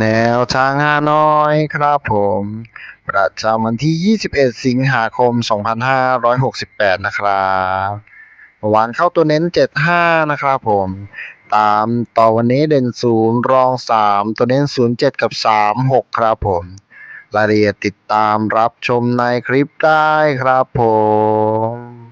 แนวทางฮานอยครับผม ประจำวันที่ 21 สิงหาคม 2568 นะครับเมื่อวานเข้าตัวเน้น 75 นะครับผม ตามต่อวันนี้เด่น 0 รอง 3 ตัวเน้น 07 กับ 36 ครับผม รายละเอียดติดตามรับชมในคลิปได้ครับผม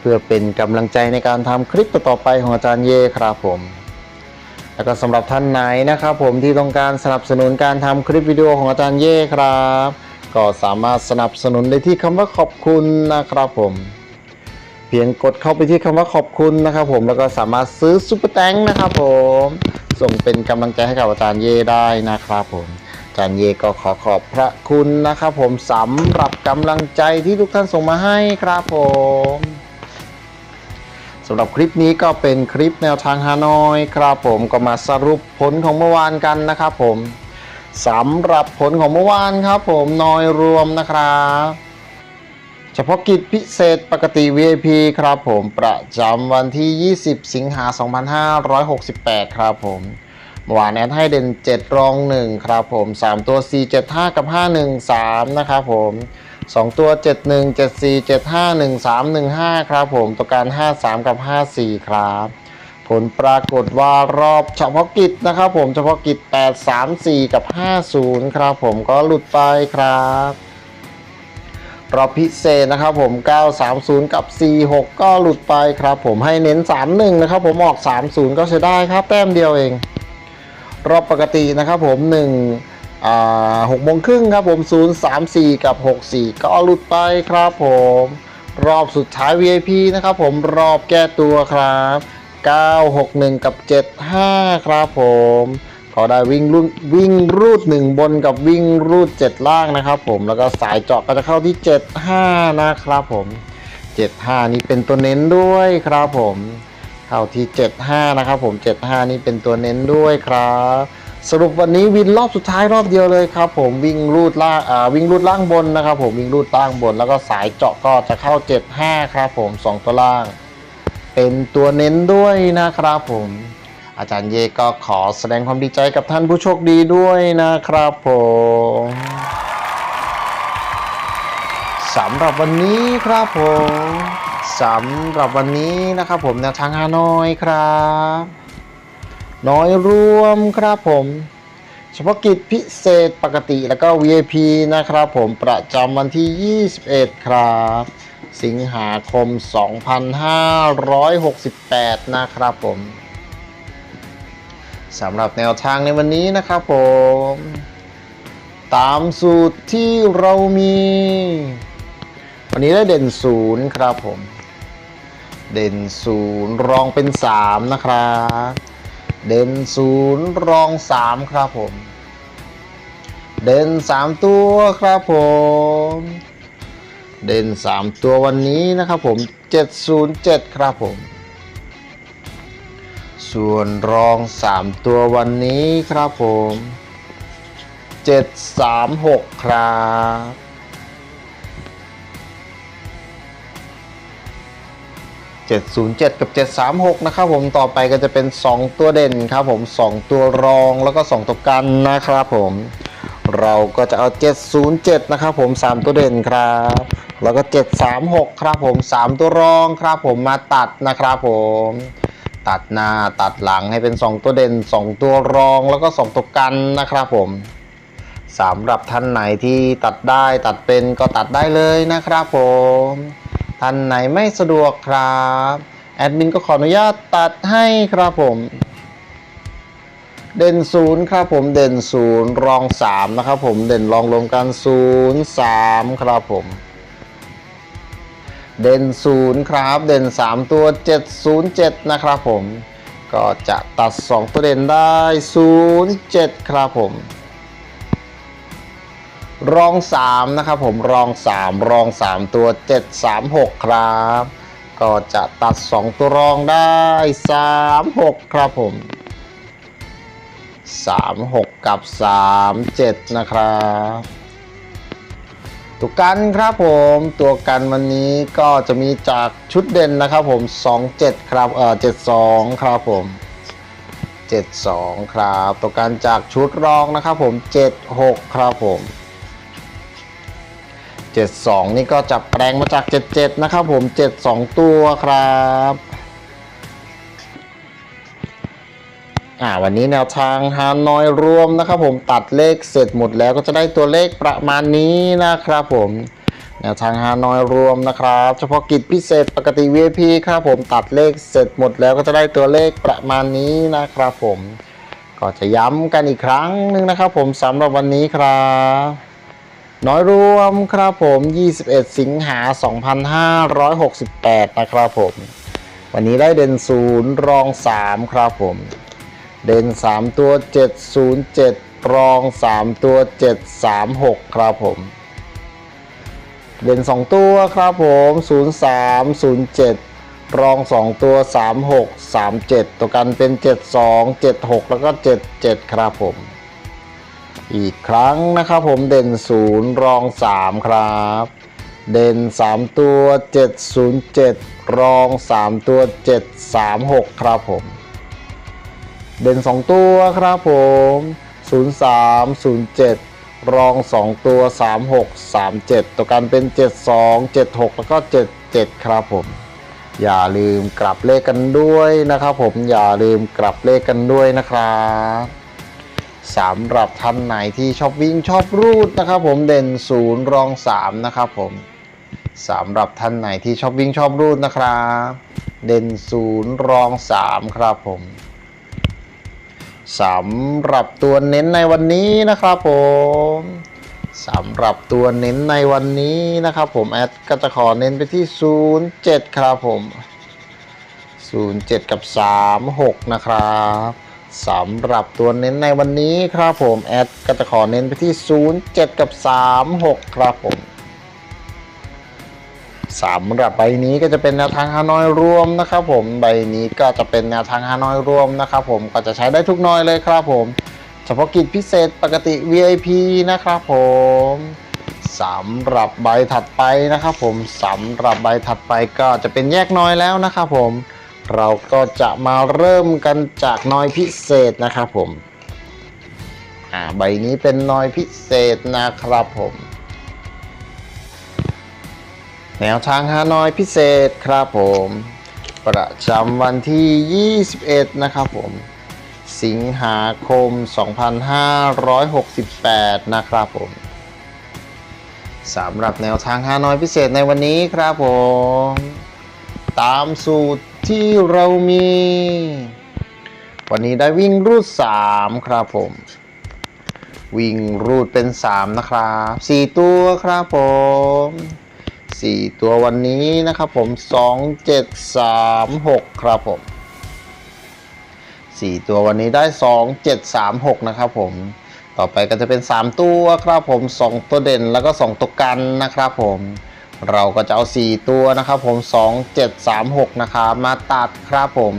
เพื่อเป็นกำลังใจในการทำคลิปต่อไปของอาจารย์เย่ครับผมแล้วก็สำหรับท่านไหนนะครับผมที่ต้องการสนับสนุนการทำคลิปวิดีโอของอาจารย์เย่ครับ ก็สามารถสนับสนุนได้ที่คำว่าขอบคุณนะครับผม เพียงกดเข้าไปที่คำว่าขอบคุณนะครับผมแล้วก็สามารถซื้อซุปเปอร์แตงนะครับผม ส่งเป็นกำลังใจให้กับอาจารย์เย่ได้นะครับผมอาจารย์เย่ก็ขอขอบพระคุณนะครับผมสำหรับกำลังใจที่ทุกท่านส่งมาให้ครับผม สำหรับคลิปนี้ก็เป็นคลิปแนวทางฮานอยครับผมก็มาสรุปผลของเมื่อวานกันนะครับผมสำหรับผลของเมื่อวานครับผมนอยรวมนะครับเฉพาะกิจพิเศษปกติ VIP ครับผมประจำวันที่ 20 สิงหา 2568 ครับผมเมื่อวานแอดให้เด่น 7 รอง 1 ครับผม 3 ตัว 4 7 5 กับ 5 1 3 นะครับผม 2 ตัว 71 74 75 13 15 ครับผมตัวการ 53 กับ 54 ครับ ผลปรากฏว่ารอบเฉพาะกิจนะครับผมเฉพาะกิจ 8 3 4 กับ 50 ครับผมก็หลุดไปครับรอบพิเศษนะครับผม 930 กับ 46 ก็หลุดไปครับผมให้เน้น 31 นะครับผมออก 30 ก็ใช้ได้ครับแต้มเดียวเอง รอบปกตินะครับผม 1 อ่า6โมงครึ่งครับผม 034 กับ 64 ก็หลุดไปครับผม รอบสุดท้าย VIP นะครับผมรอบแก้ตัวครับ 961 กับ 75 ครับผมก็ได้วิ่งรุ่นวิ่งรูด 1 บนกับวิ่งรูด 7 ล่างนะครับผมแล้วก็สายเจาะก็จะเข้าที่ 75 นะครับผม 75 นี่เป็นตัวเน้นด้วยครับผม เข้าที่ 75 นะครับผม 75 นี่เป็นตัวเน้นด้วยครับ สรุปวันนี้วินรอบสุดท้ายรอบเดียวเลยครับผมวิ่งรูดล่างอ่าวิ่งรูดล่างบนนะครับผมวิ่งรูดล่างบน แล้วก็สายเจาะก็จะเข้า 75 ครับผม 2 ตัวล่าง เป็นตัวเน้นด้วยนะครับผม อาจารย์เยก็ขอแสดงความดีใจกับท่านผู้โชคดีด้วยนะครับผมสำหรับวันนี้ครับผมสำหรับวันนี้นะครับผมแนวทางฮานอยครับ น้อยรวมครับผมเฉพาะกิจพิเศษปกติแล้วก็ VIP นะครับผมประจำวันที่ 21 ครับ สิงหาคม 2568 นะครับผมสำหรับแนวทางในวันนี้นะครับผม ตามสูตรที่เรามี วันนี้ได้เด่นศูนย์ครับผม เด่นศูนย์รองเป็น 3 นะครับ เด่นศูนย์รองสามครับผม เด่นสามตัวครับผม เด่นสามตัววันนี้นะครับผมเจ็ดศูนย์เจ็ดครับผม ส่วนรองสามตัววันนี้ครับผมเจ็ดสามหกครับ เจ็ดศูนย์เจ็ดกับเจ็ดสามหกนะครับผมต่อไปก็จะเป็นสองตัวเด่นครับผมสองตัวรองแล้วก็สองตัวกันนะครับผม เราก็จะเอา 707 นะครับผม 3 ตัวเด่นครับ แล้วก็ 736 ครับผม 3 ตัวรองครับผมมาตัดนะครับผม ตัดหน้าตัดหลังให้เป็น 2 ตัวเด่น 2 ตัวรองแล้วก็ 2 ตัวกันนะครับผมสำหรับท่านไหนที่ตัดได้ตัดเป็นก็ตัดได้เลยนะครับผม ท่านไหนไม่สะดวกครับ แอดมินก็ขออนุญาตตัดให้ครับผม เด่นศูนย์ครับผมเด่นศูนย์รองสามนะครับผมเด่นรองรวมกันศูนย์สามครับผม เด่นศูนย์ครับ เด่นสามตัวเจ็ดศูนย์เจ็ดนะครับผม ก็จะตัดสองตัวเด่นได้ศูนย์เจ็ดครับผม รองสามนะครับผมรองสามรองสามตัวเจ็ดสามหกครับ ก็จะตัดสองตัวรองได้สามหกครับผม 36 กับ 37 นะครับตัวกันครับผมตัวกันวันนี้ก็จะมีจากชุดเด่นนะครับผม 27 ครับเอ่อ72 ครับผม 72 ครับ ตัวกันจากชุดรองนะครับผม 76 ครับผม 72 นี่ก็จับแปลงมาจาก 77 นะครับผม 72 ตัวครับอ่าวันนี้แนวทางฮานอยรวมนะครับผมตัดเลขเสร็จหมดแล้วก็จะได้ตัวเลขประมาณนี้นะครับผมแนวทางฮานอยรวมนะครับ เฉพาะกิจพิเศษปกติ VIP ครับผมตัดเลขเสร็จหมดแล้วก็จะได้ตัวเลขประมาณนี้นะครับผม ก็จะย้ำกันอีกครั้งหนึ่งนะครับผมสำหรับวันนี้ครับ น้อยรวมครับผม 21 สิงหา 2568 นะครับผม วันนี้ได้เด่นศูนย์รอง 3 ครับผม เด่น 3 ตัว 707 รอง 3 ตัว 736 ครับผม เด่น 2 ตัวครับผม 0307 รอง 2 ตัว 36 37 ตัวกันเป็น 72 76 แล้วก็ 77 ครับผม อีกครั้งนะครับผมเด่น 0 รอง 3 ครับ เด่น 3 ตัว 707 รอง 3 ตัว 736 ครับผม เด่น 2 ตัวครับผม 03 07รอง 2 ตัว 36 37 ตัวกันเป็น 72 76 แล้วก็ 77 ครับผม อย่าลืมกลับเลขกันด้วยนะครับผมอย่าลืมกลับเลขกันด้วยนะครับ สำหรับท่านไหนที่ชอบวิ่งชอบรูดนะครับผมเด่น0รอง3นะครับผมสำหรับท่านไหนที่ชอบวิ่งชอบรูดนะครับ เด่น0รอง3ครับผมสำหรับตัวเน้นในวันนี้นะครับผมสำหรับตัวเน้นในวันนี้นะครับผมแอดก็จะขอเน้นไปที่ 07 ครับผม 07 กับ 36 นะครับ สำหรับตัวเน้นในวันนี้ครับผม แอดก็จะขอเน้นไปที่ 07 กับ 36 ครับผมสำหรับใบนี้ก็จะเป็นแนวทางฮานอยรวมนะครับผมใบนี้ก็จะเป็นแนวทางฮานอยรวมนะครับผมก็จะใช้ได้ทุกน้อยเลยครับผม เฉพาะกิจพิเศษปกติ VIP นะครับผมสำหรับใบถัดไปนะครับผมสำหรับใบถัดไปก็จะเป็นแยกน้อยแล้วนะครับผม เราก็จะมาเริ่มกันจากน้อยพิเศษนะครับผมอ่าใบนี้เป็นน้อยพิเศษนะครับผม แนวทางฮานอยพิเศษครับผม ประจำวันที่ 21 นะครับผม สิงหาคม 2568 นะครับผมสำหรับแนวทางฮานอยพิเศษในวันนี้ครับผม ตามสูตร ที่เรามี วันนี้ได้วิ่งรูด 3 ครับผม วิ่งรูดเป็น 3 นะครับ 4 ตัวครับผม 4 ตัววันนี้นะครับผม 2 7 3 6 ครับผม 4 ตัววันนี้ได้ 2 7 3 6 นะครับผม ต่อไปก็จะเป็น 3 ตัวครับผม 2 ตัวเด่นแล้วก็ 2 ตัวกันนะครับผม เราก็จะเอา 4 ตัวนะครับผม 2 7 3 6 นะครับมาตัดครับผม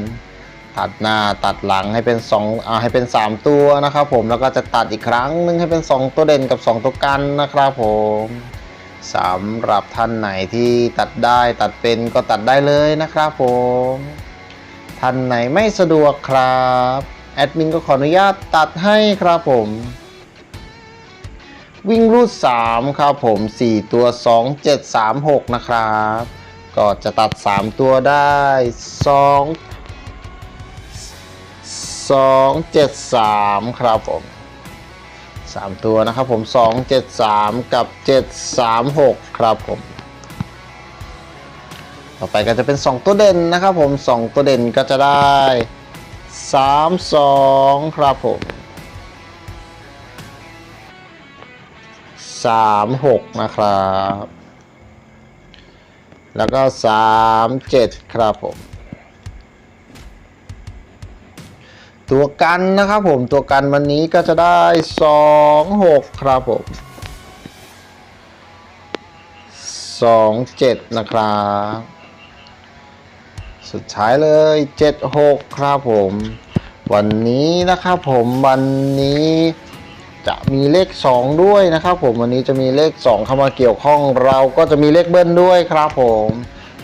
ตัดหน้าตัดหลังให้เป็น2อ่าให้เป็น 3 ตัวนะครับผมแล้วก็จะตัดอีกครั้งหนึงให้เป็น 2 ตัวเด่นกับ 2 ตัวกันนะครับผมสำหรับท่านไหนที่ตัดได้ตัดเป็นก็ตัดได้เลยนะครับผม ท่านไหนไม่สะดวกครับแอดมินก็ขออนุญาตตัดให้ครับผม วิ่งรูด 3 ครับผม 4 ตัว 2 7 3 6 นะครับ ก็จะตัด 3 ตัวได้ 2 2 7 3 ครับผม 3 ตัวนะครับผม 2 7 3 กับ 7 3 6 ครับผม ต่อไปก็จะเป็น 2 ตัวเด่นนะครับผม 2 ตัวเด่นก็จะได้ 3 2 ครับผม สามหกนะครับ แล้วก็สามเจ็ดครับผม ตัวกันนะครับผมตัวกันวันนี้ก็จะได้สองหกครับผมสองเจ็ดนะครับ สุดท้ายเลยเจ็ดหกครับผม วันนี้นะครับผมวันนี้ จะมีเลข 2 ด้วยนะครับ ผมวันนี้จะมีเลข 2 เข้ามาเกี่ยวข้อง เราก็จะมีเลขเบิ้ลด้วยครับผม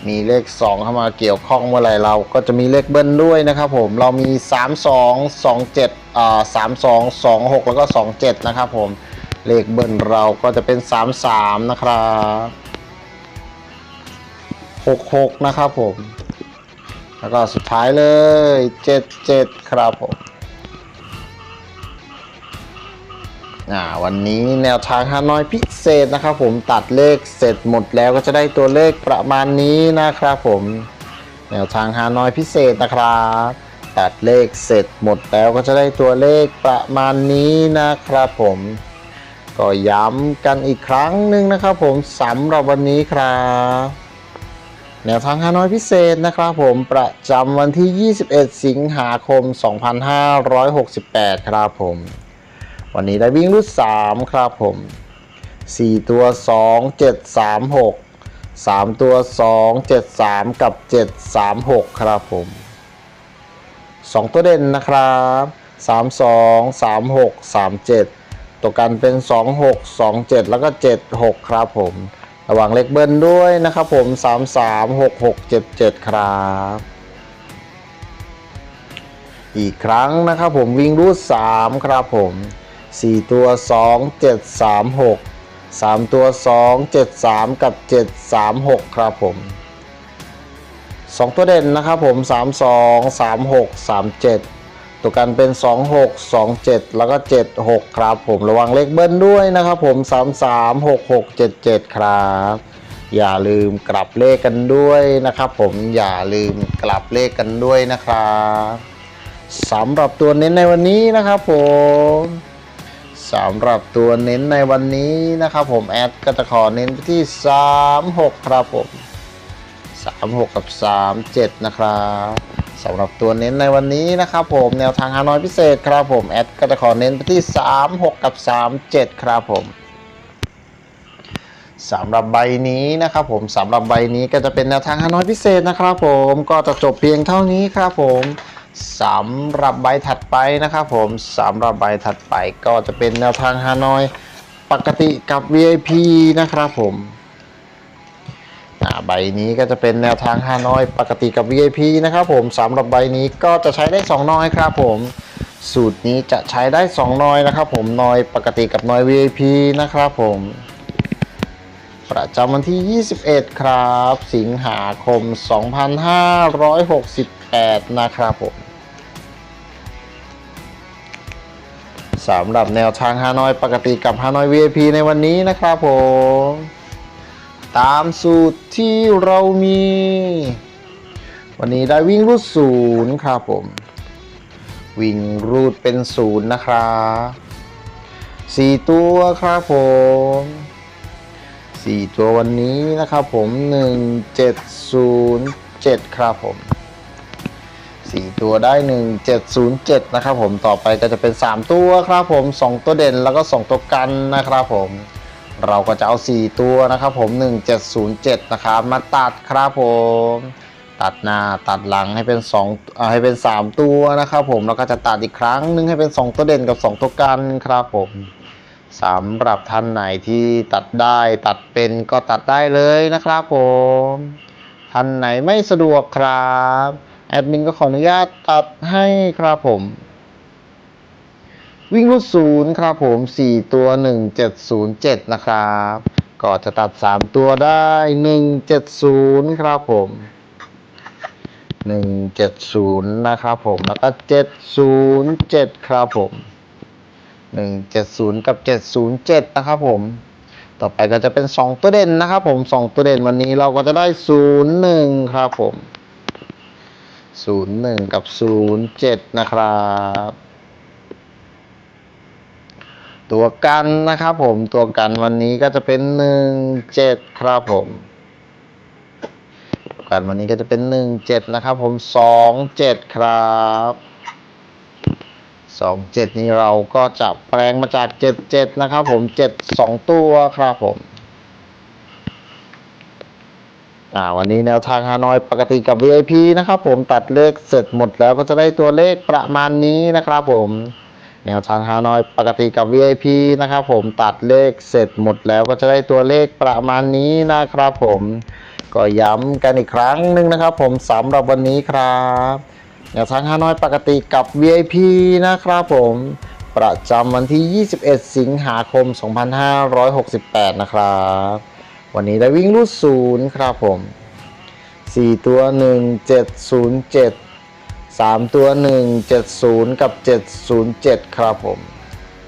มีเลข 2 เข้ามาเกี่ยวข้องเมื่อไหร่เราก็จะมีเลขเบิ้ลด้วยนะครับผมเรามี 3 2 2 7อ่า3 2 2 6 แล้วก็ 2 7 นะครับผมเลขเบิ้ลเราก็จะเป็น 3 3 นะครับ6 6 นะครับผม แล้วก็สุดท้ายเลย 7 7 ครับผม อ่าวันนี้แนวทางฮานอยพิเศษนะครับผมตัดเลขเสร็จหมดแล้วก็จะได้ตัวเลขประมาณนี้นะครับผม แนวทางฮานอยพิเศษนะครับ ตัดเลขเสร็จหมดแล้วก็จะได้ตัวเลขประมาณนี้นะครับผมก็ย้ำกันอีกครั้งหนึ่งนะครับผมสำหรับวันนี้ครับแนวทางฮานอยพิเศษนะครับผมประจำวันที่ 21 สิงหาคม 2568 ครับผม วันนี้ได้วิ่งรูด3ครับผม 4 ตัว 2 7 3 6 3 ตัว 2 7 3 กับ 7 3 6 ครับผม 2 ตัวเด่นนะครับ 3 2 3 6 3 7 ตัวกันเป็น 2 6 2 7 แล้วก็ 7 6 ครับผม ระหวังเลขเบิ้ลด้วยนะครับผม 3 3 6 6 7 7 ครับอีกครั้งนะครับผมวิ่งรูด3ครับผม 4 ตัว 2 7 3 6 3 ตัว 2 7 3 กับ 7 3 6 ครับผม 2 ตัวเด่นนะครับผม 3 2 3 6 3 7 ตัวกันเป็น 2 6 2 7 แล้วก็ 7 6 ครับผมระวังเลขเบิ้ลด้วยนะครับผม 3 3 6 6 7 7 ครับ อย่าลืมกลับเลขกันด้วยนะครับผมอย่าลืมกลับเลขกันด้วยนะครับสำหรับตัวเน้นในวันนี้นะครับผม สำหรับตัวเน้นในวันนี้นะครับผมแอดก็จะขอเน้นไปที่ 36 ครับผม 36 กับ 37 นะครับสำหรับตัวเน้นในวันนี้นะครับผมแนวทางฮานอยพิเศษครับผมแอดก็จะขอเน้นไปที่ 36 กับ 37 ครับผมสำหรับใบนี้นะครับผมสำหรับใบนี้ก็จะเป็นแนวทางฮานอยพิเศษนะครับผมก็จะจบเพียงเท่านี้ครับผม สำหรับใบถัดไปนะครับผมสำหรับใบถัดไปก็จะเป็นแนวทางฮานอยปกติกับ VIP นะครับผมใบนี้ก็จะเป็นแนวทางฮานอยปกติกับ VIP นะครับผมสำหรับใบนี้ก็จะใช้ได้2น้อยครับผมสูตรนี้จะใช้ได้2น้อยนะครับผมน้อยปกติกับน้อย VIP นะครับผมประจำวันที่ 21 ครับ สิงหาคม 2568 นะครับผม สำหรับแนวทางฮานอยปกติกับฮานอย VIP ในวันนี้นะครับผม ตามสูตรที่เรามี วันนี้ได้วิ่งรูดศูนย์ครับผม วิ่งรูดเป็นศูนย์นะครับสี่ตัวครับผมสี่ตัววันนี้นะครับผมหนึ่งเจ็ดศูนย์เจ็ดครับผม สี่ตัวได้หนึ่งเจ็ดศูนย์เจ็ดนะครับผมต่อไปก็จะเป็นสามตัวครับผมสองตัวเด่นแล้วก็สองตัวกันนะครับผมเราก็จะเอา 4 ตัวนะครับผม 1707 นะครับมาตัดครับผม ตัดหน้าตัดหลังให้เป็นสองให้เป็นสามตัวนะครับผมแล้วก็จะตัดอีกครั้งหนึงให้เป็นสองตัวเด่นกับสองตัวกันครับผมสำหรับท่านไหนที่ตัดได้ตัดเป็นก็ตัดได้เลยนะครับผม ท่านไหนไม่สะดวกครับ แอดมินก็ขออนุญาตตัดให้ครับผม วิ่งรูดศูนย์ครับผมสี่ตัวหนึ่งเจ็ดศูนย์เจ็ดนะครับ ก็จะตัดสามตัวได้หนึ่งเจ็ดศูนย์ครับผมหนึ่งเจ็ดศูนย์นะครับผม แล้วก็เจ็ดศูนย์เจ็ดครับผมหนึ่งเจ็ดศูนย์กับเจ็ดศูนย์เจ็ดนะครับผมต่อไปก็จะเป็นสองตัวเด่นนะครับผมสองตัวเด่นวันนี้เราก็จะได้ศูนย์หนึ่งครับผม ศูนย์หนึ่งกับศูนย์เจ็ดนะครับ ตัวกันนะครับผมตัวกันวันนี้ก็จะเป็นหนึ่งเจ็ดครับผมตัวกันวันนี้ก็จะเป็นหนึ่งเจ็ดนะครับผมสองเจ็ดครับสองเจ็ดนี้เราก็จะแปลงมาจากเจ็ดเจ็ดนะครับผมเจ็ดสองตัวครับผม อ่าวันนี้แนวทางฮานอยปกติกับ VIP นะครับผมตัดเลขเสร็จหมดแล้วก็จะได้ตัวเลขประมาณนี้นะครับผมแนวทางฮานอยปกติกับ VIP นะครับผมตัดเลขเสร็จหมดแล้วก็จะได้ตัวเลขประมาณนี้นะครับผมก็ย้ำกันอีกครั้งหนึ่งนะครับผมสำหรับวันนี้ครับแนวทางฮานอยปกติกับ VIP นะครับผมประจำวันที่ 21 สิงหาคม 2568 นะครับ วันนี้ได้วิ่งรูดศูนย์ครับผม 4 ตัว 1 7 0 7 3 ตัว 1 7 0 กับ 707 ครับผม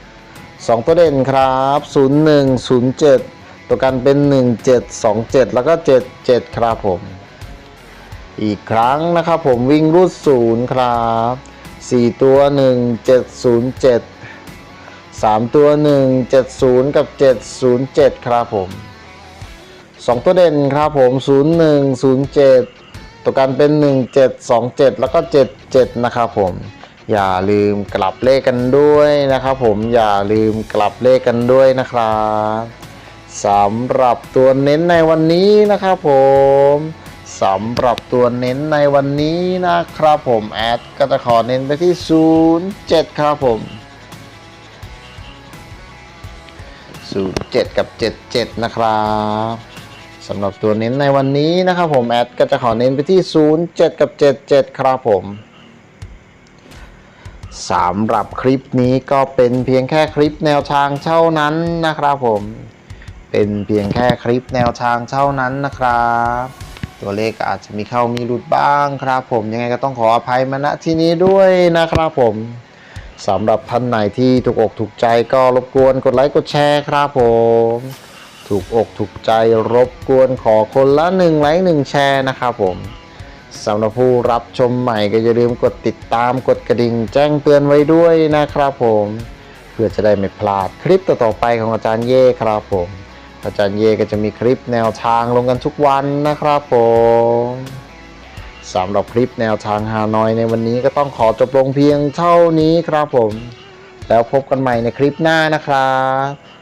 2 ตัวเด่นครับ 0 1 0 7 ตัวกันเป็น 1 7 2 7 แล้วก็ 7 7 ครับผม อีกครั้งนะครับผมวิ่งรูดศูนย์ครับ 4 ตัว 1 7 0 7 3 ตัว 1 7 0 กับ 707 ครับผม 2 ตัวเด่นครับผม 0 1 0 7 ตัวกันเป็น 1 7 2 7 แล้วก็ 77 นะครับผม อย่าลืมกลับเลขกันด้วยนะครับผม อย่าลืมกลับเลขกันด้วยนะครับสำหรับตัวเน้นในวันนี้นะครับผมสำหรับตัวเน้นในวันนี้นะครับผมแอดก็จะขอเน้นไปที่ 07 ครับผม 07 กับ 77 นะครับ สำหรับตัวเน้นในวันนี้นะครับผมแอดก็จะขอเน้นไปที่ 07 กับ 77 ครับผมสำหรับคลิปนี้ก็เป็นเพียงแค่คลิปแนวทางเท่านั้นนะครับผมเป็นเพียงแค่คลิปแนวทางเท่านั้นนะครับ ตัวเลขอาจจะมีเข้ามีหลุดบ้างครับผมยังไงก็ต้องขออภัยมาณที่นี้ด้วยนะครับผมสำหรับท่านไหนที่ถูกอกถูกใจก็รบกวนกดไลค์กดแชร์ครับผม ถูกอกถูกใจรบกวนขอคนละหนึ่งไลค์หนึ่งแชร์นะครับผมสำหรับผู้รับชมใหม่ก็อย่าลืมกดติดตามกดกระดิ่งแจ้งเตือนไว้ด้วยนะครับผม เพื่อจะได้ไม่พลาดคลิปต่อๆไปของอาจารย์เย่ครับผม อาจารย์เย่ก็จะมีคลิปแนวทางลงกันทุกวันนะครับผมสำหรับคลิปแนวทางฮานอยในวันนี้ก็ต้องขอจบลงเพียงเท่านี้ครับผม แล้วพบกันใหม่ในคลิปหน้านะครับ